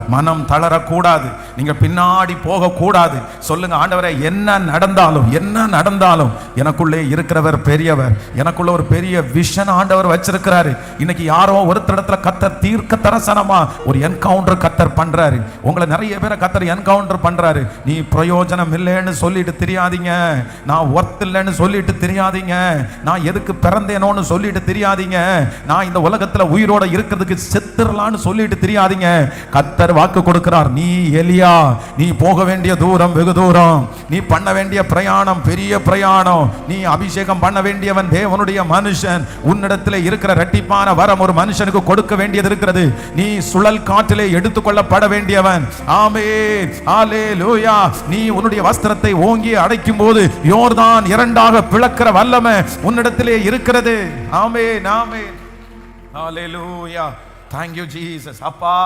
மனம் தளரக்கூடாது. நீங்க பின்னாடி போகக்கூடாது. சொல்லுங்க ஆண்டவரை என்ன நடந்தாலும் என்ன நடந்தாலும் எனக்குள்ளே இருக்கிறவர் பெரியவர். எனக்குள்ள ஒரு பெரிய விஷன் ஆண்டவர் வச்சிருக்கிறாரு. இன்னைக்கு யாரோ ஒருத்தரிடத்துல கத்தர் தீர்க்க தரசனமா ஒரு என்கவுண்டர் கத்தர் பண்றாரு. உங்களை நிறைய பேரை கத்தர் என்கவுண்டர் பண்றாரு. நீ பிரயோஜனம் இல்லைன்னு சொல்லிட்டு தெரியாதீங்க. நான் ஒர்த் இல்லைன்னு சொல்லிட்டு தெரியாதீங்க. நான் எதுக்கு பிறந்தேனோன்னு சொல்லிட்டு தெரியாதீங்க. நான் இந்த உலகத்துல உயிரோட இருக்கிறதுக்கு செத்துடலான்னு சொல்லிட்டு தெரியாதீங்க. கத்தர் வாக்கு கொடுக்கிறார் நீ எலியா நீ போக வேண்டிய தூரம் வெகு தூரம். நீ பண்ண வேண்டிய பிரயாணம் பெரிய பிரயாணம். நீ அபிஷேகம் பண்ண வேண்டியவன் தேவனுடைய மனுஷன். உன்னிடத்தில் இருக்கிற ரெட்டிப்பான வரம் ஒரு மனுஷனுக்கு கொடுக்க வேண்டியது இருக்கிறது. நீ சுழல் காற்றிலே எடுத்துக்கொள்ளப்பட வேண்டியவன். ஆமே ஆலே லூயா நீ உன்னுடைய வஸ்திரத்தை ஓங்கி அடைக்கும் போது யோர்தான் இரண்டாக பிளக்கிற வல்லமை உன்னிடத்திலே இருக்கிறது. ஆமே நாமே ஆலே லூயா தேங்க்யூ ஜீசஸ் அப்பா